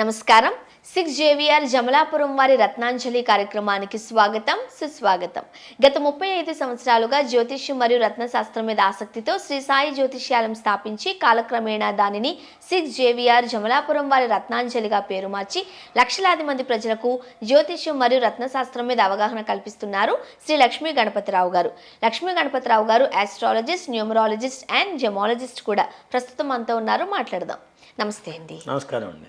నమస్కారం. Six JVR Jamalapuram వారి రత్నాంజలి కార్యక్రమానికి స్వాగతం సుస్వాగతం. గత ముప్పై ఐదు సంవత్సరాలుగా జ్యోతిష్యం మరియు రత్నశాస్త్రం మీద ఆసక్తితో శ్రీ సాయి జ్యోతిష్యాలయం స్థాపించి కాలక్రమేణా దానిని సిక్స్ జేవిఆర్ జమలాపురం వారి రత్నాంజలిగా పేరు మార్చి లక్షలాది మంది ప్రజలకు జ్యోతిష్యం మరియు రత్నశాస్త్రం మీద అవగాహన కల్పిస్తున్నారు శ్రీ లక్ష్మీ గణపతిరావు గారు. లక్ష్మీ గణపతిరావు గారు ఆస్ట్రాలజిస్ట్ న్యూమరాలజిస్ట్ అండ్ జెమాలజిస్ట్ కూడా. ప్రస్తుతం అంతా ఉన్నారు మాట్లాడదాం. నమస్తే అండి. నమస్కారం అండి.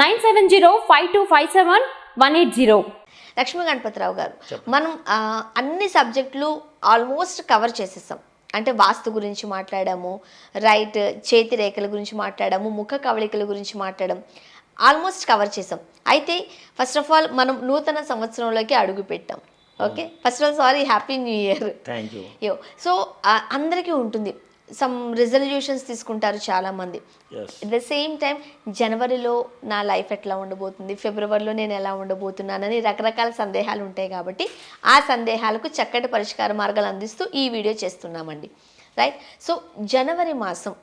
nine seven zero five two five seven one eight zero. Lakshmi Ganapathirao garu మనం అన్ని సబ్జెక్టులు ఆల్మోస్ట్ కవర్ చేసేసాం అంటే వాస్తు గురించి మాట్లాడాము రైట్ చేతి రేఖల గురించి మాట్లాడాము ముఖ కవళికల గురించి మాట్లాడాం ఆల్మోస్ట్ కవర్ చేసాం. అయితే ఫస్ట్ ఆఫ్ ఆల్ మనం నూతన సంవత్సరంలోకి అడుగు పెట్టాం. Okay? First of all sorry happy new year. Yo. So అందరికీ ఉంటుంది. సమ్ రిజల్యూషన్స్ తీసుకుంటారు చాలామంది. ఎట్ ద సేమ్ టైం జనవరిలో నా లైఫ్ ఎట్లా ఉండబోతుంది? ఫిబ్రవరిలో నేను ఎలా ఉండబోతున్నానని రకరకాల సందేహాలు ఉంటాయి కాబట్టి ఆ సందేహాలకు చక్కటి పరిష్కార మార్గాలు అందిస్తూ ఈ వీడియో చేస్తున్నామండి. రైట్ సో జనవరి మాసం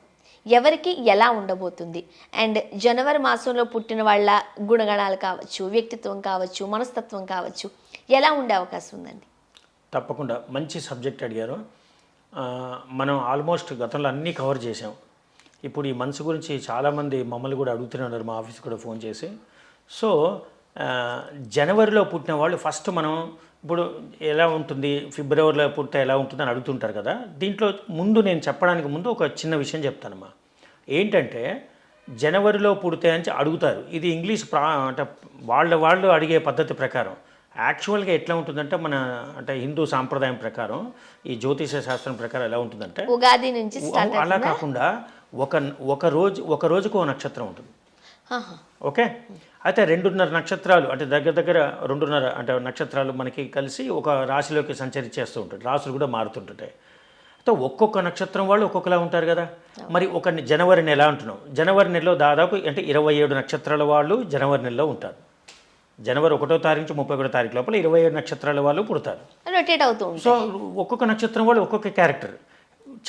ఎవరికి ఎలా ఉండబోతుంది? అండ్ జనవరి మాసంలో పుట్టిన వాళ్ళ గుణగణాలు కావచ్చు వ్యక్తిత్వం కావచ్చు మనస్తత్వం కావచ్చు ఎలా ఉండే అవకాశం ఉందండి? తప్పకుండా. మంచి సబ్జెక్ట్ అడిగారు. మనం ఆల్మోస్ట్ గతంలో అన్నీ కవర్ చేసాం ఇప్పుడు ఈ మనసు గురించి చాలామంది మమ్మల్ని కూడా అడుగుతున్నారు మా ఆఫీస్ కూడా ఫోన్ చేసి. సో జనవరిలో పుట్టిన వాళ్ళు ఫస్ట్ మనం ఇప్పుడు ఎలా ఉంటుంది ఫిబ్రవరిలో పుట్టితే ఎలా ఉంటుంది అని అడుగుతుంటారు కదా. దీంట్లో ముందు నేను చెప్పడానికి ముందు ఒక చిన్న విషయం చెప్తానమ్మా. ఏంటంటే జనవరిలో పుడితే అని అడుగుతారు. ఇది ఇంగ్లీష్ ప్రా అంటే వాళ్ళ వాళ్ళు అడిగే పద్ధతి ప్రకారం. యాక్చువల్గా ఎట్లా ఉంటుందంటే మన అంటే హిందూ సాంప్రదాయం ప్రకారం ఈ జ్యోతిష శాస్త్రం ప్రకారం ఎలా ఉంటుందంటే ఉగాది నుంచి అలా కాకుండా ఒక ఒక రోజు ఒక రోజుకు ఒక నక్షత్రం ఉంటుంది. ఓకే? అయితే రెండున్నర నక్షత్రాలు అంటే దగ్గర దగ్గర రెండున్నర అంటే నక్షత్రాలు మనకి కలిసి ఒక రాశిలోకి సంచరించేస్తూ ఉంటాయి. రాశులు కూడా మారుతుంటాయి అయితే ఒక్కొక్క నక్షత్రం వాళ్ళు ఒక్కొక్కలా ఉంటారు కదా? మరి ఒక జనవరి నెల అంటున్నాం. జనవరి నెలలో దాదాపు అంటే ఇరవై ఏడు నక్షత్రాల వాళ్ళు జనవరి నెలలో ఉంటారు. జనవరి ఒకటో తారీఖు నుంచి ముప్పై ఒకటో తారీఖు లోపల ఇరవై ఏడు నక్షత్రాల వాళ్ళు పుడతారు. రొటేట్ అవుతూ సో ఒక్కొక్క నక్షత్రం వాళ్ళు ఒక్కొక్క క్యారెక్టర్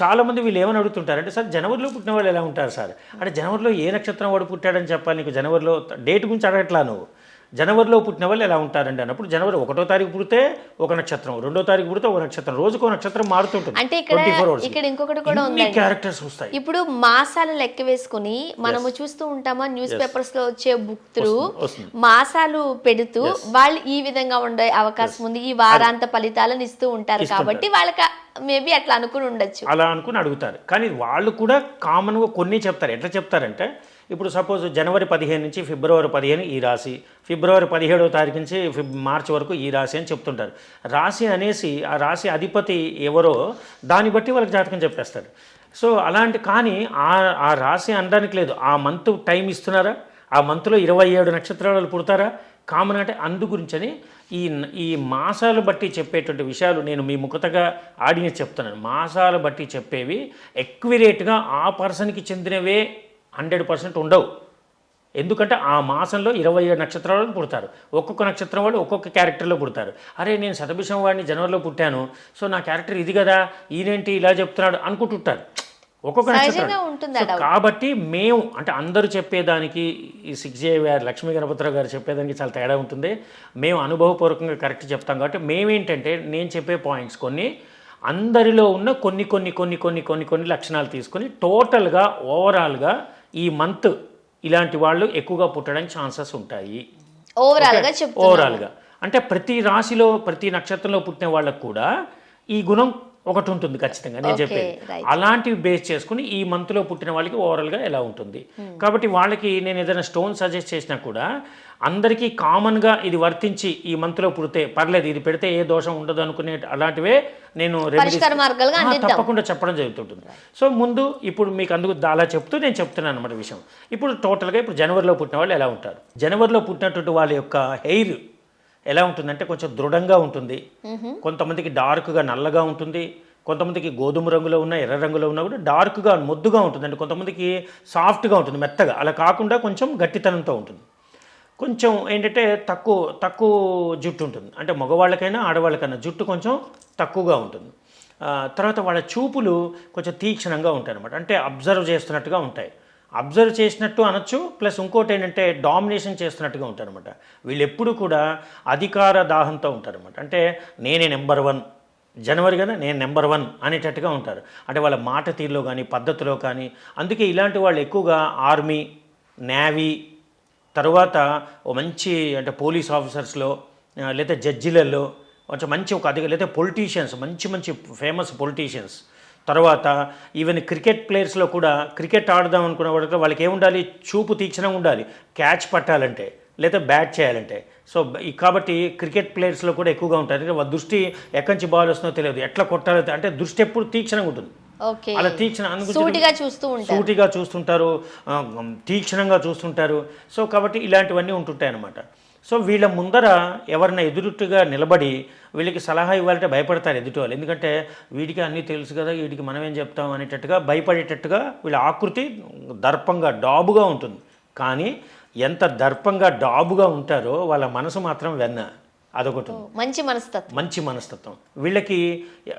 చాలా మంది వీళ్ళు ఏమని అడుగుతుంటారు అంటే సార్ జనవరిలో పుట్టిన వాళ్ళు ఎలా ఉంటారు సార్? అంటే జనవరిలో ఏ నక్షత్రం వాడు పుట్టాడని చెప్పాలి నీకు? జనవరిలో డేట్ గురించి అడగట్లా నువ్వు. జనవరిలో పుట్టిన వాళ్ళు ఎలా ఉంటారండి అన్నప్పుడు జనవరి ఒకటో తారీఖు పుడితే ఒక నక్షత్రం రెండో తారీఖు పుడితే ఒక నక్షత్రం. రోజుకో నక్షత్రం మారుతుంటుంది. అంటే ఇక్కడ 24 hours. ఇక్కడ ఇంకొకటి కూడా ఉందండి. క్యారెక్టర్స్ వస్తాయి. ఇప్పుడు మాసాలు లెక్క వేసుకుని మనము చూస్తూ ఉంటామా న్యూస్ పేపర్స్లో వచ్చే బుక్తులు వస్తుంది. మాసాలు పెడుతూ వాళ్ళు ఈ విధంగా ఉండే అవకాశం ఉంది. ఈ వారాంత ఫలితాలను ఇస్తూ ఉంటారు కాబట్టి వాళ్ళకి మేబీ అట్లా అనుకుని ఉండొచ్చు. అలా అనుకుని అడుగుతారు. కానీ వాళ్ళు కూడా కామన్గా కొన్ని చెప్తారు. ఎట్లా చెప్తారంటే ఇప్పుడు సపోజ్ జనవరి పదిహేను నుంచి ఫిబ్రవరి పదిహేను ఈ రాశి. ఫిబ్రవరి పదిహేడవ తారీఖు నుంచి ఫిబ్ మార్చి వరకు ఈ రాశి అని చెప్తుంటారు. రాశి అనేసి ఆ రాశి అధిపతి ఎవరో దాన్ని బట్టి వాళ్ళకి జాతకం చెప్పేస్తారు. సో అలాంటి కానీ ఆ ఆ రాశి అనడానికి లేదు. ఆ మంత్ టైం ఇస్తున్నారా? ఆ మంత్లో ఇరవై ఏడు నక్షత్రాలు పుడతారా? కామన్ అంటే అందు గురించని ఈ ఈ మాసాలు బట్టి చెప్పేటువంటి విషయాలు నేను మీ ముఖతగా ఆడియన్స్ చెప్తున్నాను. మాసాలు బట్టి చెప్పేవి ఎక్విరేట్గా ఆ పర్సన్కి చెందినవే హండ్రెడ్ పర్సెంట్ ఉండవు. ఎందుకంటే ఆ మాసంలో ఇరవై ఏడు నక్షత్రాలు పుడతారు. ఒక్కొక్క నక్షత్రం వాళ్ళు ఒక్కొక్క క్యారెక్టర్లో పుడతారు. అరే నేను శతభిషం వాడిని జనవరిలో పుట్టాను సో నా క్యారెక్టర్ ఇది కదా ఈయనేంటి ఇలా చెప్తున్నాడు అనుకుంటుంటారు ఒక్కొక్క నక్షత్రం కాబట్టి మేము అంటే అందరూ చెప్పేదానికి ఈ సిక్స్ జేవిఆర్ లక్ష్మీ గణపతిరావు గారు చెప్పేదానికి చాలా తేడా ఉంటుంది. మేము అనుభవపూర్వకంగా కరెక్ట్ చెప్తాం కాబట్టి మేమేంటంటే నేను చెప్పే పాయింట్స్ కొన్ని అందరిలో ఉన్న కొన్ని కొన్ని కొన్ని కొన్ని కొన్ని కొన్ని లక్షణాలు తీసుకొని టోటల్గా ఓవరాల్గా ఈ మంత్ ఇలాంటి వాళ్ళు ఎక్కువగా పుట్టడానికి ఛాన్సెస్ ఉంటాయి. ఓవరాల్గా చెప్తున్నా ఓవరాల్గా అంటే ప్రతి రాశిలో ప్రతి నక్షత్రంలో పుట్టిన వాళ్ళకు కూడా ఈ గుణం ఒకటి ఉంటుంది ఖచ్చితంగా నేను చెప్పేది. అలాంటివి బేస్ చేసుకుని ఈ మంత్లో పుట్టిన వాళ్ళకి ఓవరాల్గా ఎలా ఉంటుంది? కాబట్టి వాళ్ళకి నేను ఏదైనా స్టోన్ సజెస్ట్ చేసినా కూడా అందరికీ కామన్గా ఇది వర్తించి ఈ మంత్లో పుడితే పర్లేదు ఇది పెడితే ఏ దోషం ఉండదు అనుకునే అలాంటివే నేను. తప్పకుండా చెప్పడం జరుగుతుంటుంది. సో ముందు ఇప్పుడు మీకు అందుకు అలా చెప్తూ నేను చెప్తున్నాను అనమాట విషయం. ఇప్పుడు టోటల్గా ఇప్పుడు జనవరిలో పుట్టిన వాళ్ళు ఎలా ఉంటారు? జనవరిలో పుట్టినటువంటి వాళ్ళ యొక్క హెయిర్ ఎలా ఉంటుందంటే కొంచెం దృఢంగా ఉంటుంది. కొంతమందికి డార్క్గా నల్లగా ఉంటుంది. కొంతమందికి గోధుమ రంగులో ఉన్న ఎర్ర రంగులో ఉన్నా కూడా డార్క్గా ముద్దుగా ఉంటుంది అంటే కొంతమందికి సాఫ్ట్గా ఉంటుంది మెత్తగా. అలా కాకుండా కొంచెం గట్టితనంతో ఉంటుంది. కొంచెం ఏంటంటే తక్కువ తక్కువ జుట్టు ఉంటుంది. అంటే మగవాళ్ళకైనా ఆడవాళ్ళకైనా జుట్టు కొంచెం తక్కువగా ఉంటుంది. తర్వాత వాళ్ళ చూపులు కొంచెం తీక్షణంగా ఉంటాయి అనమాట అంటే అబ్జర్వ్ చేస్తున్నట్టుగా ఉంటాయి. అబ్జర్వ్ చేసినట్టు అనొచ్చు ప్లస్ ఇంకోటి ఏంటంటే డామినేషన్ చేస్తున్నట్టుగా ఉంటారనమాట వీళ్ళు ఎప్పుడు కూడా అధికార దాహంతో ఉంటారనమాట అంటే నేనే నెంబర్ వన్. జనవరి కదా నేను నెంబర్ వన్ అనేటట్టుగా ఉంటారు. అంటే వాళ్ళ మాట తీరులో కానీ పద్ధతిలో కానీ. అందుకే ఇలాంటి వాళ్ళు ఎక్కువగా ఆర్మీ నేవీ తర్వాత ఓ మంచి అంటే పోలీస్ ఆఫీసర్స్లో లేదా జడ్జిలలో కొంచెం మంచి ఒక అధిక లేదా పొలిటీషియన్స్ మంచి మంచి ఫేమస్ పొలిటీషియన్స్ తర్వాత ఈవెన్ క్రికెట్ ప్లేయర్స్లో కూడా క్రికెట్ ఆడదాం అనుకున్న వాళ్ళకి వాళ్ళకి ఏముండాలి? చూపు తీక్షణంగా ఉండాలి. క్యాచ్ పట్టాలంటే లేదా బ్యాట్ చేయాలంటే. సో ఈ కాబట్టి క్రికెట్ ప్లేయర్స్లో కూడా ఎక్కువగా ఉంటారు. అంటే వాళ్ళ దృష్టి ఎక్కడి నుంచి బాల్ వస్తుందో తెలియదు. ఎట్లా కొట్టాలో? అంటే దృష్టి ఎప్పుడు తీక్షణంగా ఉంటుంది. అలా తీక్షణ సూటిగా చూస్తూ సూటిగా చూస్తుంటారు తీక్షణంగా చూస్తుంటారు. సో కాబట్టి ఇలాంటివన్నీ ఉంటుంటాయి అన్నమాట సో వీళ్ళ ముందర ఎవరిన ఎదురుట్టుగా నిలబడి వీళ్ళకి సలహా ఇవ్వాలంటే భయపడతారు ఎదుటి వాళ్ళు. ఎందుకంటే వీడికి అన్నీ తెలుసు కదా వీడికి మనం ఏం చెప్తాం అనేటట్టుగా భయపడేటట్టుగా వీళ్ళ ఆకృతి దర్పంగా డాబుగా ఉంటుంది. కానీ ఎంత దర్పంగా డాబుగా ఉంటారో వాళ్ళ మనసు మాత్రం వెన్న. అదొకటి. మంచి మనస్తత్వం. మంచి మనస్తత్వం. వీళ్ళకి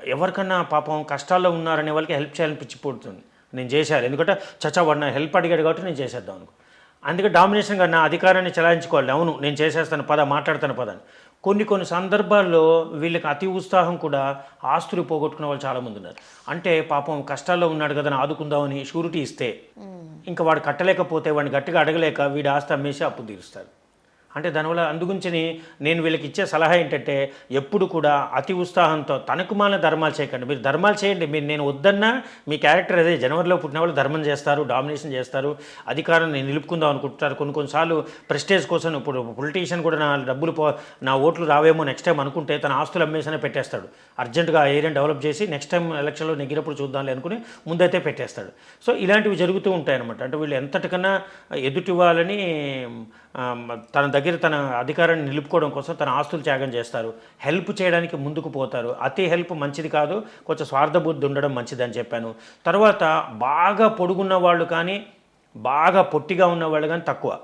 ఎవరికన్నా పాపం కష్టాల్లో ఉన్నారనే వాళ్ళకి హెల్ప్ చేయాలనిపించిపోతుంది నేను చేశాను ఎందుకంటే చచ్చా వాడు నా హెల్ప్ అడిగాడు కాబట్టి నేను చేసేద్దాం అనుకో. అందుకే డామినేషన్గా నా అధికారాన్ని చలాయించుకోవాలి. అవును నేను చేసేస్తాను పద మాట్లాడతాను పద. కొన్ని కొన్ని సందర్భాల్లో వీళ్ళకి అతి ఉత్సాహం కూడా ఆస్తులు పోగొట్టుకునే వాళ్ళు చాలామంది ఉన్నారు. అంటే పాపం కష్టాల్లో ఉన్నాడు కదా ఆదుకుందామని షూరిటీ ఇస్తే ఇంకా వాడు కట్టలేకపోతే వాడిని గట్టిగా అడగలేక వీడి ఆస్తి అమ్మేసి అప్పు తీరుస్తాడు అంటే దానివల్ల అందుగురించి నేను వీళ్ళకి ఇచ్చే సలహా ఏంటంటే ఎప్పుడు కూడా అతి ఉత్సాహంతో తనకు మాన ధర్మాలు చేయకండి. మీరు ధర్మాలు చేయండి. మీరు నేను వద్దన్నా మీ క్యారెక్టర్ అదే. జనవరిలో పుట్టిన వాళ్ళు ధర్మం చేస్తారు డామినేషన్ చేస్తారు. అధికారాన్ని నిలుపుకుందాం అనుకుంటారు కొన్ని కొన్నిసార్లు ప్రెస్టేజ్ కోసం ఇప్పుడు పొలిటీషియన్ కూడా నా డబ్బులు పో నా ఓట్లు రావేమో నెక్స్ట్ టైం అనుకుంటే తన ఆస్తులు అమ్మేసినా పెట్టేస్తాడు. అర్జెంటుగా ఆ ఏరియాని డెవలప్ చేసి నెక్స్ట్ టైం ఎలక్షన్లో నెగ్గినప్పుడు చూద్దాంలే అనుకుని ముందైతే పెట్టేస్తాడు. సో ఇలాంటివి జరుగుతూ ఉంటాయి అనమాట అంటే వీళ్ళు ఎంతటికన్నా ఎదుటి వాళ్ళని తన దగ్గర తన అధికారాన్ని నిలుపుకోవడం కోసం తన ఆస్తులు త్యాగం చేస్తారు. హెల్ప్ చేయడానికి ముందుకు పోతారు. అతి హెల్ప్ మంచిది కాదు కొంచెం స్వార్థబుద్ధి ఉండడం మంచిది అని చెప్పాను. తర్వాత బాగా పొడుగున్న వాళ్ళు కానీ బాగా పొట్టిగా ఉన్న వాళ్ళు కానీ తక్కువ.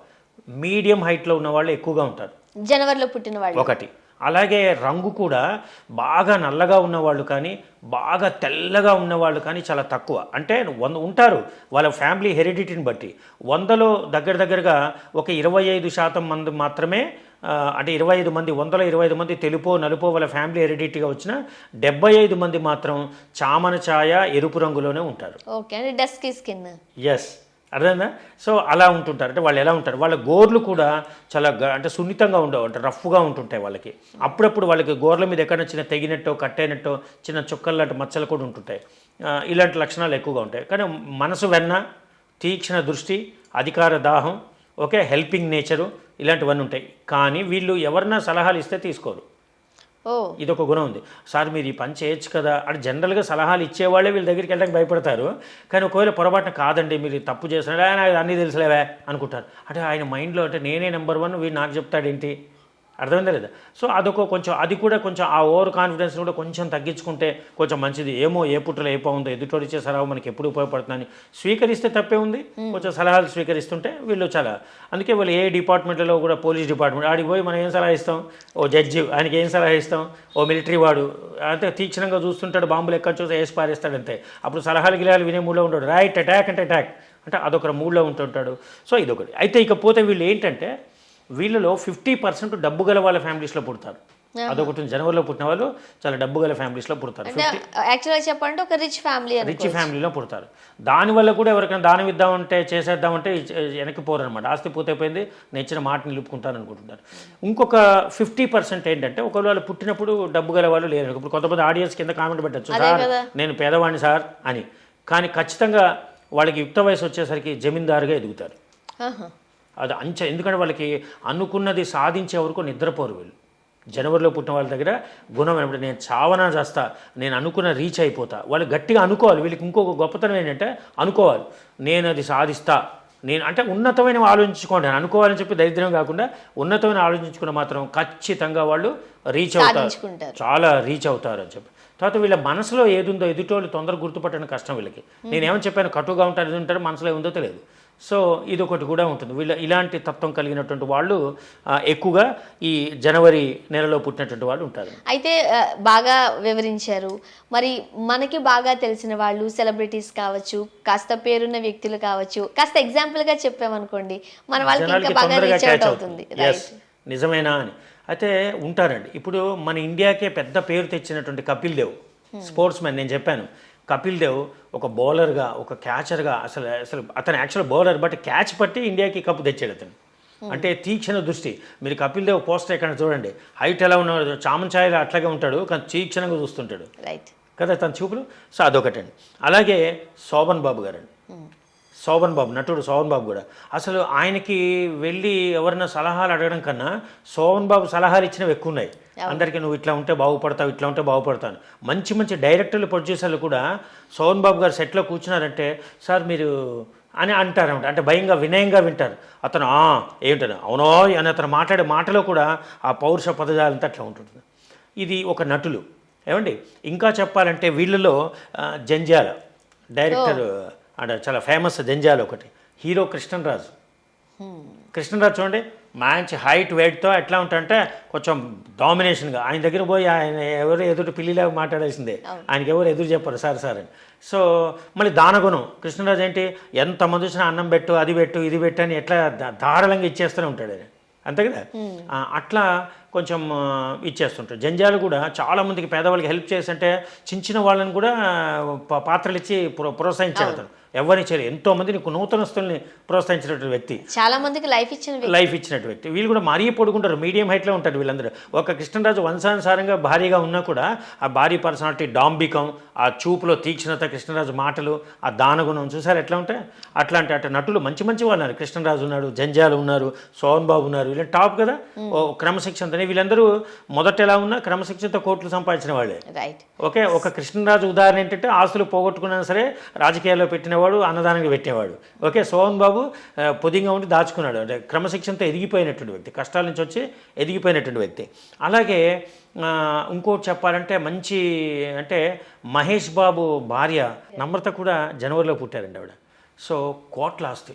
మీడియం హైట్లో ఉన్న వాళ్ళు ఎక్కువగా ఉంటారు. జనవరిలో పుట్టిన వాళ్ళు. ఒకటి. అలాగే రంగు కూడా బాగా నల్లగా ఉన్నవాళ్ళు కానీ బాగా తెల్లగా ఉన్నవాళ్ళు కానీ చాలా తక్కువ. అంటే వంద ఉంటారు వాళ్ళ ఫ్యామిలీ హెరిడిటీని బట్టి. వందలో దగ్గర దగ్గరగా ఒక ఇరవై ఐదు శాతం మంది మాత్రమే అంటే ఇరవై ఐదు మంది వందల ఇరవై ఐదు మంది తెలుపో నలుపో వాళ్ళ ఫ్యామిలీ హెరిడిటీగా వచ్చిన డెబ్బై ఐదు మంది మాత్రం చామన ఛాయ ఎరుపు రంగులోనే ఉంటారు. ఓకే అంటే డస్కీ స్కిన్. ఎస్ అర్థమైందా? సో అలా ఉంటుంటారు. అంటే వాళ్ళు ఎలా ఉంటారు? వాళ్ళ గోర్లు కూడా చాలా అంటే సున్నితంగా ఉండవు అంటే రఫ్గా ఉంటుంటాయి వాళ్ళకి. అప్పుడప్పుడు వాళ్ళకి గోర్ల మీద ఎక్కడ చిన్న తెగినట్టో కట్టైనట్టో చిన్న చుక్కలు లాంటి మచ్చలు కూడా ఉంటుంటాయి. ఇలాంటి లక్షణాలు ఎక్కువగా ఉంటాయి. కానీ మనసు వెన్న తీక్షణ దృష్టి అధికార దాహం ఓకే హెల్పింగ్ నేచరు ఇలాంటివన్నీ ఉంటాయి. కానీ వీళ్ళు ఎవరన్నా సలహాలు ఇస్తే తీసుకోరు. ఇదొక గుణం ఉంది. సార్ మీరు ఈ పని చేయొచ్చు కదా అంటే జనరల్గా సలహాలు ఇచ్చేవాళ్ళే వీళ్ళ దగ్గరికి వెళ్ళడానికి భయపడతారు. కానీ ఒకవేళ పొరపాటున కాదండి మీరు తప్పు చేస్తున్నాడు ఆయన అన్నీ తెలుసులేవే అనుకుంటారు. అంటే ఆయన మైండ్లో అంటే నేనే నెంబర్ వన్ వీడు నాకు చెప్తాడేంటి? అర్థమైందా లేదా? సో అదొక కొంచెం అది కూడా కొంచెం ఆ ఓవర్ కాన్ఫిడెన్స్ కూడా కొంచెం తగ్గించుకుంటే కొంచెం మంచిది. ఏమో ఏ పుట్టలో ఏ ఉందో ఎదుటోడు ఇచ్చే సలహా మనకి ఎప్పుడు ఉపయోగపడుతుందని స్వీకరిస్తే తప్పే ఉంది. కొంచెం సలహాలు స్వీకరిస్తుంటే వీళ్ళు చాలా అందుకే వాళ్ళు ఏ డిపార్ట్మెంట్లో కూడా పోలీస్ డిపార్ట్మెంట్ ఆడికి పోయి మనం ఏం సలహా ఇస్తాం? ఓ జడ్జి ఆయనకి ఏం సలహా ఇస్తాం? ఓ మిలిటరీ వాడు. అంటే తీక్షణంగా చూస్తుంటాడు బాంబులు ఎక్కడ చూస్తే వేసి పారేస్తాడు అంతే. అప్పుడు సలహాలు గిలహాలు వినే మూడ్లో ఉంటాడు రైట్ అటాక్ అంటే అటాక్. అంటే అదొక మూడ్లో ఉంటుంటాడు. సో ఇదొకటి. అయితే ఇకపోతే వీళ్ళు ఏంటంటే వీళ్ళలో ఫిఫ్టీ పర్సెంట్ డబ్బు గల వాళ్ళ ఫ్యామిలీస్లో పుడతారు. అదొకటి. జనవరిలో పుట్టిన వాళ్ళు చాలా డబ్బు గల ఫ్యామిలీస్లో పుడతారు. యాక్చువల్గా చెప్పాలంటే ఒక రిచ్ ఫ్యామిలీ రిచ్ ఫ్యామిలీలో పుడతారు. దానివల్ల కూడా ఎవరికైనా దానం ఇద్దామంటే చేసేద్దామంటే వెనక్కి పోరనమాట ఆస్తి పూతైపోయింది నేను ఇచ్చిన మాట నిలుపుకుంటాను అనుకుంటున్నారు. ఇంకొక ఫిఫ్టీ పర్సెంట్ ఏంటంటే ఒకవేళ వాళ్ళు పుట్టినప్పుడు డబ్బు గల వాళ్ళు లేరు. ఇప్పుడు కొంతమంది ఆడియన్స్ కింద కామెంట్ పెట్టచ్చు సార్. నేను పేదవాడిని సార్ అని. కానీ ఖచ్చితంగా వాళ్ళకి యుక్త వయసు వచ్చేసరికి జమీందారుగా ఎదుగుతారు. అది అంచ ఎందుకంటే వాళ్ళకి అనుకున్నది సాధించే వరకు నిద్రపోరు వీళ్ళు. జనవరిలో పుట్టిన వాళ్ళ దగ్గర గుణం ఏమిటి? నేను చావనా చేస్తా నేను అనుకున్న రీచ్ అయిపోతా. వాళ్ళు గట్టిగా అనుకోవాలి. వీళ్ళకి ఇంకొక గొప్పతనం ఏంటంటే అనుకోవాలి. నేను అది సాధిస్తా. నేను అంటే ఉన్నతమైన ఆలోచించుకోండి. అనుకోవాలని చెప్పి దరిద్రం కాకుండా ఉన్నతమైన ఆలోచించుకున్న మాత్రం ఖచ్చితంగా వాళ్ళు రీచ్ అవుతారు. చాలా రీచ్ అవుతారు అని చెప్పి. తర్వాత వీళ్ళ మనసులో ఏది ఉందో ఎదుటోళ్ళు తొందర గుర్తుపట్టడం కష్టం వీళ్ళకి. నేను ఏమని చెప్పాను? కటుగా ఉంటారు ఇది ఉంటారు మనసులో ఏముందో తెలియదు. సో ఇది ఒకటి కూడా ఉంటుంది. వీళ్ళ ఇలాంటి తత్వం కలిగినటువంటి వాళ్ళు ఎక్కువగా ఈ జనవరి నెలలో పుట్టినటువంటి వాళ్ళు ఉంటారు. అయితే బాగా వివరించారు. మరి మనకి బాగా తెలిసిన వాళ్ళు సెలబ్రిటీస్ కావచ్చు కాస్త పేరున్న వ్యక్తులు కావచ్చు కాస్త ఎగ్జాంపుల్గా చెప్పామనుకోండి మన వాళ్ళకి ఇంకా బాగా రీచ్ అవుట్ అవుతుంది. నిజమేనా అని. అయితే ఉంటారండి. ఇప్పుడు మన ఇండియాకే పెద్ద పేరు తెచ్చినటువంటి కపిల్ దేవ్ స్పోర్ట్స్ మ్యాన్ నేను చెప్పాను. కపిల్ దేవ్ ఒక బౌలర్గా ఒక క్యాచర్గా అసలు అసలు అతను యాక్చువల్ బౌలర్ బట్ క్యాచ్ పట్టి ఇండియాకి కప్పు తెచ్చాడు అతను. అంటే తీక్షణ దృష్టి. మీరు కపిల్ దేవ్ పోస్టర్ ఎక్కడ చూడండి. హైట్ ఎలా ఉన్నాడు? చామంచాయలు అట్లాగే ఉంటాడు కానీ తీక్షణంగా చూస్తుంటాడు. రైట్ కదా తన చూపులు? సో అదొకటండి. అలాగే శోభన్ బాబు గారండి. శోభన్ బాబు నటుడు శోభన్ బాబు కూడా. అసలు ఆయనకి వెళ్ళి ఎవరైనా సలహాలు అడగడం కన్నా శోభన్ బాబు సలహాలు ఇచ్చినవి ఎక్కువ ఉన్నాయి. అందరికీ నువ్వు ఇట్లా ఉంటే బాగుపడతావు ఇట్లా ఉంటే బాగుపడతాను మంచి మంచి డైరెక్టర్లు ప్రొడ్యూసర్లు కూడా శోభన్ బాబు గారు సెట్లో కూర్చున్నారంటే సార్ మీరు అని అంటారన్నమాట. అంటే భయంగా వినయంగా వింటారు. అతను "ఆ, ఏంటని అవునో అని అతను మాట్లాడే మాటలో కూడా ఆ పౌరుష పదజాలంతా అట్లా ఉంటుంది ఇది ఒక నటులు. ఏమండి? ఇంకా చెప్పాలంటే వీళ్ళలో జంజాల డైరెక్టర్ అంటే చాలా ఫేమస్ జంజాల ఒకటి. హీరో కృష్ణరాజు కృష్ణరాజు చూడండి మంచి హైట్ వెయిట్తో ఎట్లా ఉంటాడంటే కొంచెం డామినేషన్గా ఆయన దగ్గర పోయి ఆయన ఎవరు ఎదుటి పిల్లిలాగా మాట్లాడాల్సిందే. ఆయనకి ఎవరు ఎదురు చెప్పరు సార్ సార్ అని. సో మళ్ళీ దానగుణం. కృష్ణరాజు ఏంటి ఎంతమంది వచ్చినా అన్నం పెట్టు అది పెట్టు ఇది పెట్టు అని ఎట్లా దా- ధారాళంగా ఇచ్చేస్తూనే ఉంటాడు ఆయన. అంతే కదా? అట్లా కొంచెం ఆ, ఇచ్చేస్తుంటారు జంజాలు కూడా చాలా మందికి పేదవాళ్ళకి హెల్ప్ చేసి అంటే చిన్న చిన్న వాళ్ళని కూడా పాత్రలు ఇచ్చి ప్రో ప్రోత్సహించాడు అతను ఎవరిని చేయరు ఎంతో మంది నీకు నూతనస్తుల్ని ప్రోత్సహించినటువంటి వ్యక్తి. చాలా మందికి లైఫ్ ఇచ్చిన. లైఫ్ ఇచ్చినట్టు వ్యక్తి. వీళ్ళు కూడా మరీ పొడుకుంటారు మీడియం హైట్లో ఉంటారు వీళ్ళందరూ. ఒక కృష్ణరాజు వంశానుసారంగా భారీగా ఉన్నా కూడా ఆ భారీ పర్సనాలిటీ డాంబికం ఆ చూపులో తీక్షణత కృష్ణరాజు మాటలు ఆ దానగుణం చూసారు ఎట్లా ఉంటాయి? అట్లాంటి అట్లా నటులు మంచి మంచి వాళ్ళు ఉన్నారు. కృష్ణరాజు ఉన్నాడు జంజాలు ఉన్నారు సోహన్ బాబు ఉన్నారు. వీళ్ళ టాప్ కదా? ఓ క్రమశిక్షణతోనే వీళ్ళందరూ మొదట ఎలా ఉన్నా క్రమశిక్షణతో కోట్లు సంపాదించిన వాళ్ళే. ఓకే ఒక కృష్ణరాజు ఉదాహరణ ఏంటంటే ఆస్తులు పోగొట్టుకున్నా సరే రాజకీయాల్లో పెట్టేవాడు అన్నదానానికి పెట్టేవాడు. ఓకే సోహన్ బాబు ఆ, పొదిగా ఉండి దాచుకున్నాడు. అంటే క్రమశిక్షణతో ఎదిగిపోయినటువంటి వ్యక్తి కష్టాల నుంచి వచ్చి ఎదిగిపోయినటువంటి వ్యక్తి. అలాగే ఇంకోటి చెప్పాలంటే మంచి అంటే మహేష్ బాబు భార్య నమ్రత కూడా జనవరిలో పుట్టారండి ఆవిడ. సో కోట్ల ఆస్తి.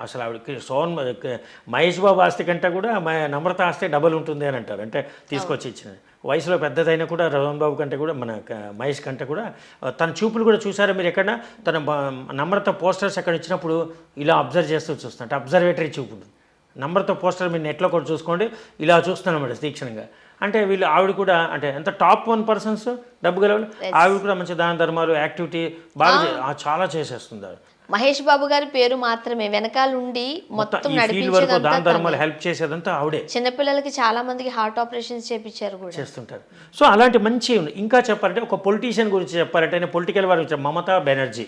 అసలు ఆవిడకి సోన్ మహేష్ బాబు ఆస్తి కంటే కూడా మ- నమ్రత ఆస్తి డబల్ ఉంటుంది అని అంటారు. అంటే తీసుకొచ్చి ఇచ్చిన వయసులో పెద్దదైనా కూడా రోహన్ బాబు కంటే కూడా మన మహేష్ కంటే కూడా తన చూపులు కూడా చూసారా మీరు ఎక్కడ తన నమ్రత పోస్టర్స్ ఎక్కడ ఇచ్చినప్పుడు ఇలా అబ్జర్వ్ చేస్తూ చూస్తుంటే అబ్జర్వేటరీ చూపు ఉంటుంది నమ్రత పోస్టర్ మీరు నెట్లో కూడా చూసుకోండి ఇలా చూస్తున్నాం తీక్షణంగా. అంటే వీళ్ళు ఆవిడ కూడా అంటే ఎంత టాప్ వన్ పర్సన్స్ డబ్బు గల ఆవిడ కూడా మంచి దాన ధర్మాలు యాక్టివిటీ బాగా చాలా చేసేస్తుంది. మహేష్ బాబు గారి పేరు మాత్రమే. వెనకాల ఉండి మొత్తం నడిపించేదంతా హెల్ప్ చేసేదంతా ఆవిడే. చిన్నపిల్లలకి చాలా మందికి హార్ట్ ఆపరేషన్స్ చేపించారు కూడా. చేస్తుంటారు. సో అలాంటి మంచి. ఇంకా చెప్పాలంటే ఒక పొలిటీషియన్ గురించి చెప్పాలంటే పొలిటికల్ వారి మమతా బెనర్జీ.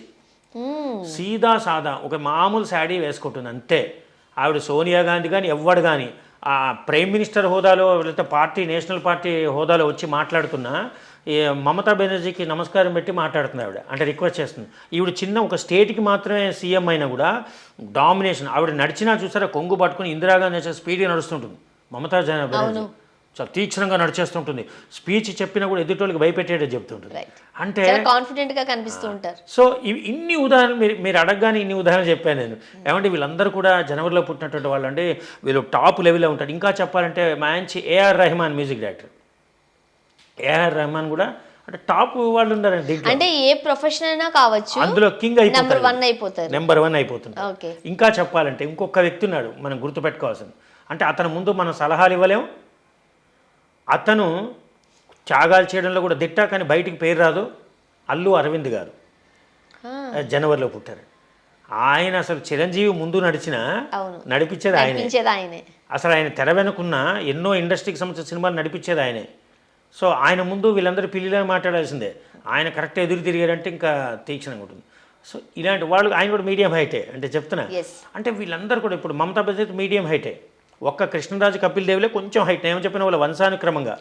సీదా సాదా ఒక మామూలు శాడీ వేసుకుంటుంది అంతే. ఆవిడ సోనియా గాంధీ కానీ ఎవ్వడు కానీ ఆ ప్రైమ్ మినిస్టర్ హోదాలో లేకపోతే పార్టీ నేషనల్ పార్టీ హోదాలో వచ్చి మాట్లాడుతున్నా మమతా బెనర్జీకి నమస్కారం పెట్టి మాట్లాడుతుంది ఆవిడ. అంటే రిక్వెస్ట్ చేస్తుంది. ఈవిడ చిన్న ఒక స్టేట్కి మాత్రమే సీఎం అయినా కూడా డామినేషన్ ఆవిడ నడిచినా చూసారా కొంగు పట్టుకుని ఇందిరాగాంధీ వచ్చే స్పీడ్గా నడుస్తుంటుంది. మమతా బెనర్జీ చాలా తీక్షణంగా నడిచేస్తుంటుంది. స్పీచ్ చెప్పినా కూడా ఎదుటోళ్ళకి భయపెట్టేటట్టు చెప్తుంటుంది. అంటే చాలా కాన్ఫిడెంట్గా కనిపిస్తూ ఉంటారు. సో ఇవి ఇన్ని ఉదాహరణలు మీరు మీరు అడగగానే ఇన్ని ఉదాహరణలు చెప్పాను నేను. ఏమంటే వీళ్ళందరూ కూడా జనవరిలో పుట్టినటువంటి వాళ్ళు అంటే వీళ్ళు టాప్ లెవెల్లో ఉంటారు. ఇంకా చెప్పాలంటే మంచి AR Rahman music director. AR Rahman కూడా అంటే టాప్ వాళ్ళు ఉన్నారండి అంటే ఏ ప్రొఫెషన్ అయినా కావచ్చు అందులో కింగ్ నెంబర్ అయిపోతారు వన్ అయిపోతారు నెంబర్ వన్ అయిపోతుంటారు ఓకే. ఇంకా చెప్పాలంటే ఇంకొక వ్యక్తి ఉన్నాడు మనం గుర్తుపెట్టుకోవాల్సింది. అంటే అతని ముందు మనం సలహాలు ఇవ్వలేం అతను త్యాగాలు చేయడంలో కూడా దిట్ట కానీ బయటికి పేరు రాదు. అల్లు అరవింద్ గారు. జనవరిలో పుట్టారు. ఆయన అసలు చిరంజీవి ముందు నడిచిన అవును. నడిపించేది ఆయనే. నడిపించేది ఆయనే. అసలు ఆయన తెర వెనుకున్న ఎన్నో ఇండస్ట్రీకి సంబంధించిన సినిమాలు నడిపించేది ఆయనే. సో ఆయన ముందు వీళ్ళందరూ పిల్లిలో మాట్లాడాల్సిందే. ఆయన కరెక్ట్ ఎదురు తిరిగారంటే ఇంకా తీక్షణంగా ఉంటుంది. సో ఇలాంటి వాళ్ళు ఆయన కూడా మీడియం హైటే అంటే చెప్తున్నా. అంటే వీళ్ళందరూ కూడా ఇప్పుడు మమతా బెనర్జీ మీడియం హైటే. ఒక్క కృష్ణరాజు కపిల్ దేవ్లే కొంచెం హైట్. నేను చెప్పిన వాళ్ళు వంశానుక్రమంగా.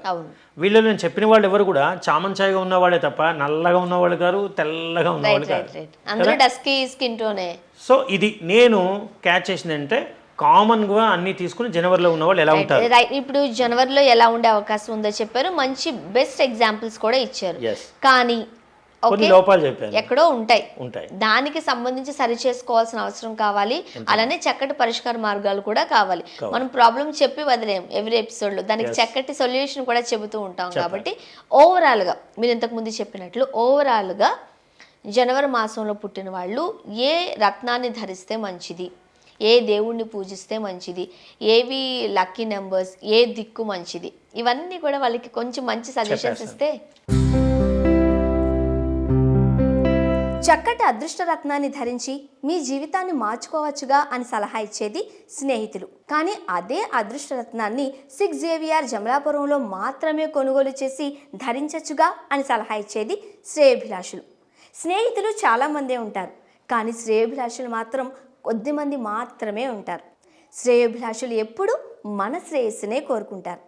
వీళ్ళు నేను చెప్పిన వాళ్ళు ఎవరు కూడా చామంచాయిగా ఉన్నవాళ్ళే తప్ప నల్లగా ఉన్నవాళ్ళు గారు తెల్లగా ఉన్నవాళ్ళు కాదు? సో ఇది నేను క్యాచ్ చేసిందంటే కామన్గా అన్ని తీసుకుని జనవరిలో ఉన్న వాళ్ళు ఎలా ఉంటారు? రైట్ ఇప్పుడు జనవరిలో ఎలా ఉండే అవకాశం ఉందో చెప్పారు. మంచి బెస్ట్ ఎగ్జాంపుల్స్ కూడా ఇచ్చారు. కానీ కొన్ని లోపాలు ఎక్కడో ఉంటాయి. ఉంటాయి. దానికి సంబంధించి సరి చేసుకోవాల్సిన అవసరం కావాలి. అలానే చక్కటి పరిష్కార మార్గాలు కూడా కావాలి. మనం ప్రాబ్లం చెప్పి వదిలేం ఎవ్రీ ఎపిసోడ్లో. దానికి చక్కటి సొల్యూషన్ కూడా చెబుతూ ఉంటాం కాబట్టి ఓవరాల్గా మీరు ఇంతకు ముందు చెప్పినట్లు ఓవరాల్గా జనవరి మాసంలో పుట్టిన వాళ్ళు ఏ రత్నాన్ని ధరిస్తే మంచిది? ఏ దేవుణ్ణి పూజిస్తే మంచిది? ఏవి లక్కీ నెంబర్స్? ఏ దిక్కు మంచిది? ఇవన్నీ కూడా వాళ్ళకి కొంచెం మంచి సజెషన్స్ ఇస్తే చక్కటి అదృష్ట రత్నాన్ని ధరించి మీ జీవితాన్ని మార్చుకోవచ్చుగా అని సలహా ఇచ్చేది స్నేహితులు. కానీ అదే అదృష్ట రత్నాన్ని సిక్స్ జేవిఆర్ జమలాపురంలో మాత్రమే కొనుగోలు చేసి ధరించచ్చుగా అని సలహా ఇచ్చేది శ్రేయభిలాషులు. స్నేహితులు చాలామందే ఉంటారు. కానీ శ్రేయభిలాషులు మాత్రం కొద్దిమంది మాత్రమే ఉంటారు. శ్రేయోభిలాషులు ఎప్పుడూ మన శ్రేయస్సునే కోరుకుంటారు.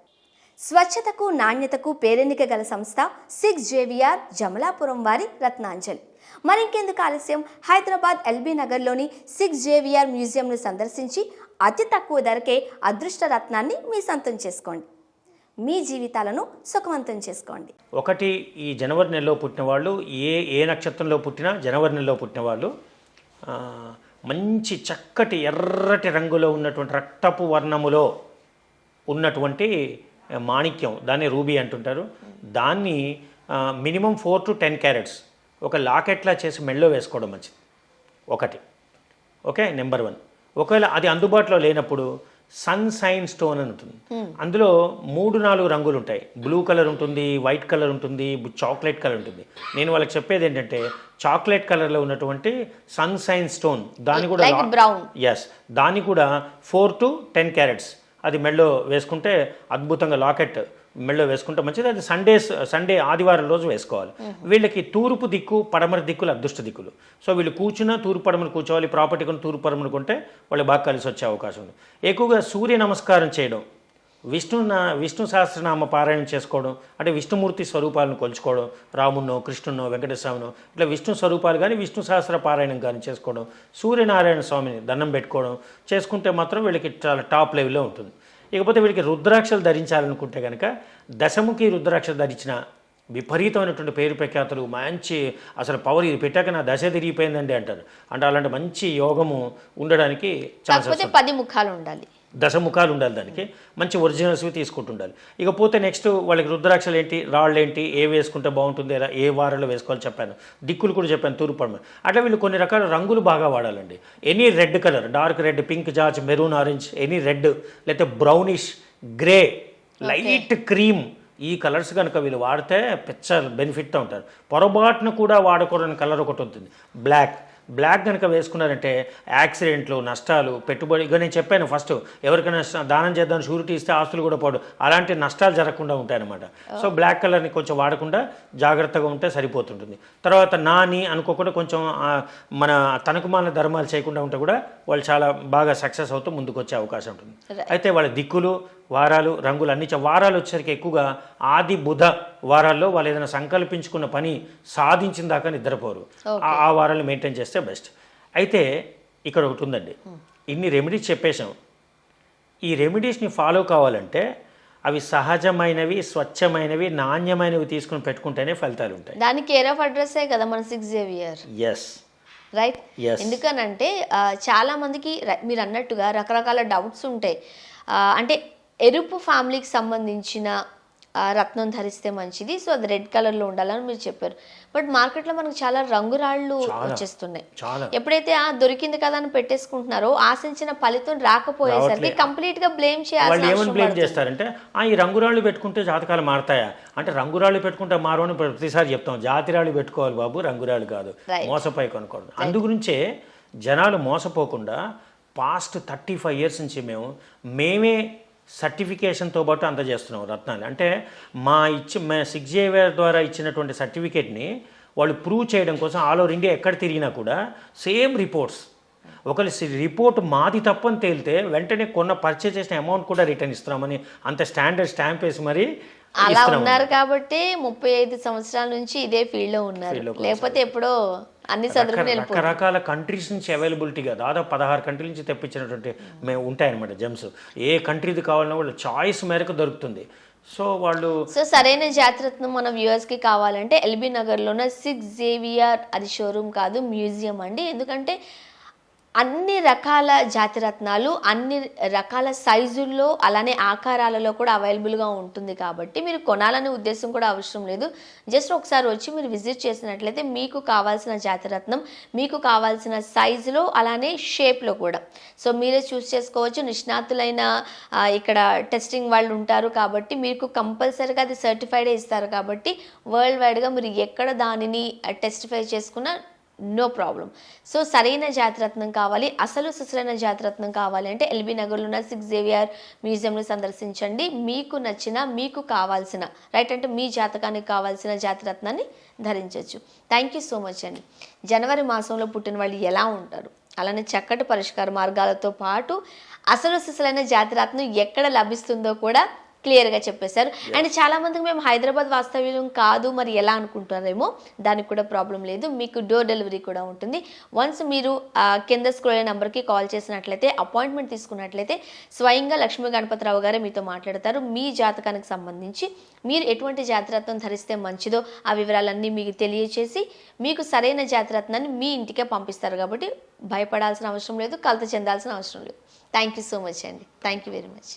స్వచ్ఛతకు నాణ్యతకు పేరెన్నిక గల సంస్థ సిక్స్ జేవిఆర్ జమలాపురం వారి రత్నాంజలి. మరింకెందుకు ఆలస్యం? హైదరాబాద్ ఎల్బీ నగర్లోని సిక్స్ జేవిఆర్ మ్యూజియంను సందర్శించి అతి తక్కువ ధరకే అదృష్ట రత్నాన్ని మీ సొంతం చేసుకోండి. మీ జీవితాలను సుఖవంతం చేసుకోండి. ఒకటి ఈ జనవరి నెలలో పుట్టిన వాళ్ళు ఏ ఏ నక్షత్రంలో పుట్టినా జనవరి నెలలో పుట్టిన వాళ్ళు మంచి చక్కటి ఎర్రటి రంగులో ఉన్నటువంటి రక్తపు వర్ణములో ఉన్నటువంటి మాణిక్యం. దాన్ని రూబీ అంటుంటారు. దాన్ని minimum four to ten carats ఒక లాకెట్లా చేసి మెళ్ళో వేసుకోవడం మంచిది. ఒకటి. ఓకే? Number one. ఒకవేళ అది అందుబాటులో లేనప్పుడు సన్ సైన్ స్టోన్ అని ఉంటుంది. అందులో మూడు నాలుగు రంగులు ఉంటాయి. బ్లూ కలర్ ఉంటుంది వైట్ కలర్ ఉంటుంది చాక్లెట్ కలర్ ఉంటుంది. నేను వాళ్ళకి చెప్పేది ఏంటంటే చాక్లెట్ కలర్లో ఉన్నటువంటి సన్ సైన్ స్టోన్ దాన్ని కూడా brown. ఎస్ దాన్ని కూడా ఫోర్ టు టెన్ క్యారెట్స్. అది మెళ్ళో వేసుకుంటే అద్భుతంగా లాకెట్ మెళ్ళో వేసుకుంటే మంచిది. అది సండేస్ సండే ఆదివారం రోజు వేసుకోవాలి. వీళ్ళకి తూర్పు దిక్కు పడమర దిక్కులు అదృష్ట దిక్కులు. సో వీళ్ళు కూర్చున్నా తూర్పు పడమర కూర్చోవాలి ప్రాపర్టీ కొని తూర్పు పడమర కొంటే వాళ్ళు బాగా కలిసి వచ్చే అవకాశం ఉంది. ఎక్కువగా సూర్య నమస్కారం చేయడం విష్ణు నా విష్ణు సహస్రనామ పారాయణం చేసుకోవడం అంటే విష్ణుమూర్తి స్వరూపాలను కొలుచుకోవడం రామున్నో కృష్ణున్నో వెంకటేశ్వరనో ఇట్లా విష్ణు స్వరూపాలు కానీ విష్ణు సహస్ర పారాయణం కానీ చేసుకోవడం సూర్యనారాయణ స్వామిని దండం పెట్టుకోవడం చేసుకుంటే మాత్రం వీళ్ళకి చాలా టాప్ లెవెల్లో ఉంటుంది. ఇకపోతే వీళ్ళకి రుద్రాక్షలు ధరించాలనుకుంటే కనుక దశముఖి రుద్రాక్ష ధరించిన విపరీతమైనటువంటి పేరు ప్రఖ్యాతులు మంచి అసలు పవర్ ఇది పెట్టాక నా దశ తిరిగిపోయిందండి అంటారు. అంటే అలాంటి మంచి యోగము ఉండడానికి కాకపోతే పది ముఖాలు ఉండాలి. దశముఖాలు ఉండాలి దానికి. మంచి ఒరిజినల్స్వి తీసుకుంటుండాలి. ఇకపోతే నెక్స్ట్ వాళ్ళకి రుద్రాక్షలు ఏంటి రాళ్ళు ఏంటి ఏ వేసుకుంటే బాగుంటుంది ఎలా ఏ వారంలో వేసుకోవాలి చెప్పాను. దిక్కులు కూడా చెప్పాను తూర్పు పడమ. అట్లా వీళ్ళు కొన్ని రకాల రంగులు బాగా వాడాలండి. Any red colour dark red pink George maroon orange any red లేకపోతే బ్రౌనిష్ గ్రే లైట్ క్రీమ్ ఈ కలర్స్ కనుక వీళ్ళు వాడితే పిచ్చ బెనిఫిట్తో ఉంటారు. పొరపాటున కూడా వాడకూడని కలర్ ఒకటి ఉంటుంది. బ్లాక్. బ్లాక్ కనుక వేసుకున్నారంటే యాక్సిడెంట్లు నష్టాలు పెట్టుబడి ఇక నేను చెప్పాను ఫస్ట్ ఎవరికైనా దానం చేద్దాం షూరిటీ ఇస్తే ఆస్తులు కూడా పోడు. అలాంటి నష్టాలు జరగకుండా ఉంటాయన్నమాట. సో బ్లాక్ కలర్ని కొంచెం వాడకుండా జాగ్రత్తగా ఉంటే సరిపోతుంటుంది. తర్వాత నాని అనుకోకుండా కొంచెం మన తనకు మాన ధర్మాలు చేయకుండా ఉంటే కూడా వాళ్ళు చాలా బాగా సక్సెస్ అవుతూ ముందుకు వచ్చే అవకాశం ఉంటుంది. అయితే వాళ్ళ దిక్కులు వారాలు రంగులు అన్ని వారాలు వచ్చేసరికి ఎక్కువగా ఆది బుధ వారాల్లో వాళ్ళు ఏదైనా సంకల్పించుకున్న పని సాధించిన దాకా నిద్రపోరు. ఆ- వారాలు మెయింటైన్ చేస్తే బెస్ట్. అయితే ఇక్కడ ఒకటి ఉందండి. ఇన్ని రెమెడీస్ చెప్పేశాం. ఈ రెమెడీస్ని ఫాలో కావాలంటే అవి సహజమైనవి స్వచ్ఛమైనవి నాణ్యమైనవి తీసుకుని పెట్టుకుంటేనే ఫలితాలు ఉంటాయి. దానికి కేర్ ఆఫ్ అడ్రస్సే కదా మన సిక్స్ జేవియర్? Yes right. ఎందుకనంటే చాలా మందికి మీరు అన్నట్టుగా రకరకాల డౌట్స్ ఉంటాయి. అంటే ఎరుపు ఫ్యామిలీకి సంబంధించిన రత్నం ధరిస్తే మంచిది. సో అది రెడ్ కలర్లో ఉండాలని మీరు చెప్పారు. బట్ మార్కెట్లో మనకు చాలా రంగురాళ్ళు వచ్చేస్తున్నాయి. ఎప్పుడైతే ఆ దొరికింది కదా అని పెట్టేసుకుంటున్నారో ఆశించిన ఫలితం రాకపోయేసరికి. కంప్లీట్గా బ్లేమ్ ఏమని అవసరం బ్లేమ్. చేస్తారంటే ఆ ఈ రంగురాళ్ళు పెట్టుకుంటే జాతకాలు మారతాయా? అంటే రంగురాళ్ళు పెట్టుకుంటే మారు అని ప్రతిసారి చెప్తాం. జాతిరాళ్ళు పెట్టుకోవాలి బాబు రంగురాళ్ళు కాదు. మోసపోయి కొనుక్కోవడం. అందుగురించే జనాలు మోసపోకుండా పాస్ట్ థర్టీ ఫైవ్ ఇయర్స్ నుంచి మేము మేమే సర్టిఫికేషన్తో పాటు అందజేస్తున్నాం రత్నాలు. అంటే మా ఇచ్చి మా సిక్జేవియర్ ద్వారా ఇచ్చినటువంటి సర్టిఫికేట్ని వాళ్ళు ప్రూవ్ చేయడం కోసం ఆల్ ఓవర్ ఇండియా ఎక్కడ తిరిగినా కూడా సేమ్ రిపోర్ట్స్. ఒకరి రిపోర్ట్ మాది తప్పని తేలితే వెంటనే కొన్న పర్చేజ్ చేసిన అమౌంట్ కూడా రిటర్న్ ఇస్తున్నామని అంత స్టాండర్డ్ స్టాంప్ వేసి మరీ అలా ఉన్నారు కాబట్టి ముప్పై ఐదు సంవత్సరాల నుంచి ఇదే ఫీల్డ్లో ఉన్నారు. లేకపోతే ఎప్పుడో అన్ని చదువుకుని రకరకాల కంట్రీస్ నుంచి అవైలబిలిటీగా దాదాపు పదహారు కంట్రీల నుంచి తెప్పించినటువంటి మేము ఉంటాయన్నమాట జెమ్స్ ఏ కంట్రీది కావాలన్నా వాళ్ళు చాయిస్ మేరకు దొరుకుతుంది. సో వాళ్ళు సో సరైన జాతిరత్నం మన కి కావాలంటే ఎల్బీ నగర్ లోన సిక్స్ జేవిఆర్ అది షోరూమ్ కాదు మ్యూజియం అండి. ఎందుకంటే అన్ని రకాల జాతిరత్నాలు అన్ని రకాల సైజుల్లో అలానే ఆకారాలలో కూడా అవైలబుల్గా ఉంటుంది కాబట్టి మీరు కొనాలనే ఉద్దేశం కూడా అవసరం లేదు. జస్ట్ ఒకసారి వచ్చి మీరు విజిట్ చేసినట్లయితే మీకు కావాల్సిన జాతిరత్నం మీకు కావాల్సిన సైజులో అలానే షేప్లో కూడా. సో మీరే చూస్ చేసుకోవచ్చు. నిష్ణాతులైన ఇక్కడ టెస్టింగ్ వాళ్ళు ఉంటారు కాబట్టి మీకు కంపల్సరీగా అది సర్టిఫైడే ఇస్తారు కాబట్టి వరల్డ్ వైడ్గా మీరు ఎక్కడ దానిని టెస్టిఫై చేసుకున్నా నో ప్రాబ్లం సో సరైన జాతిరత్నం కావాలి. అసలు సుసలైన జాతిరత్నం కావాలి అంటే ఎల్బీ నగర్లో ఉన్న సిక్స్ జేవియర్ మ్యూజియంను సందర్శించండి. మీకు నచ్చిన మీకు కావాల్సిన రైట్ అంటే మీ జాతకానికి కావాల్సిన జాతిరత్నాన్ని ధరించవచ్చు థ్యాంక్ యూ సో మచ్ అండి. జనవరి మాసంలో పుట్టిన వాళ్ళు ఎలా ఉంటారు? అలానే చక్కటి పరిష్కార మార్గాలతో పాటు అసలు సిసలైన జాతిరత్నం ఎక్కడ లభిస్తుందో కూడా క్లియర్గా చెప్పేశారు. అండ్ చాలా మందికి మేము హైదరాబాద్ వాస్తవ్యం కాదు మరి ఎలా అనుకుంటారేమో దానికి కూడా ప్రాబ్లం లేదు. మీకు డోర్ డెలివరీ కూడా ఉంటుంది. వన్స్ మీరు కింద స్క్రోల్ నెంబర్కి కాల్ చేసినట్లయితే అపాయింట్మెంట్ తీసుకున్నట్లయితే స్వయంగా లక్ష్మీ గణపతిరావు గారే మీతో మాట్లాడతారు. మీ జాతకానికి సంబంధించి మీరు ఎటువంటి జాతిరత్నం ధరిస్తే మంచిదో ఆ వివరాలన్నీ మీకు తెలియచేసి మీకు సరైన జాతిరత్నాన్ని మీ ఇంటికే పంపిస్తారు కాబట్టి భయపడాల్సిన అవసరం లేదు కలత చెందాల్సిన అవసరం లేదు. థ్యాంక్ యూ సో మచ్ అండి. Thank you very much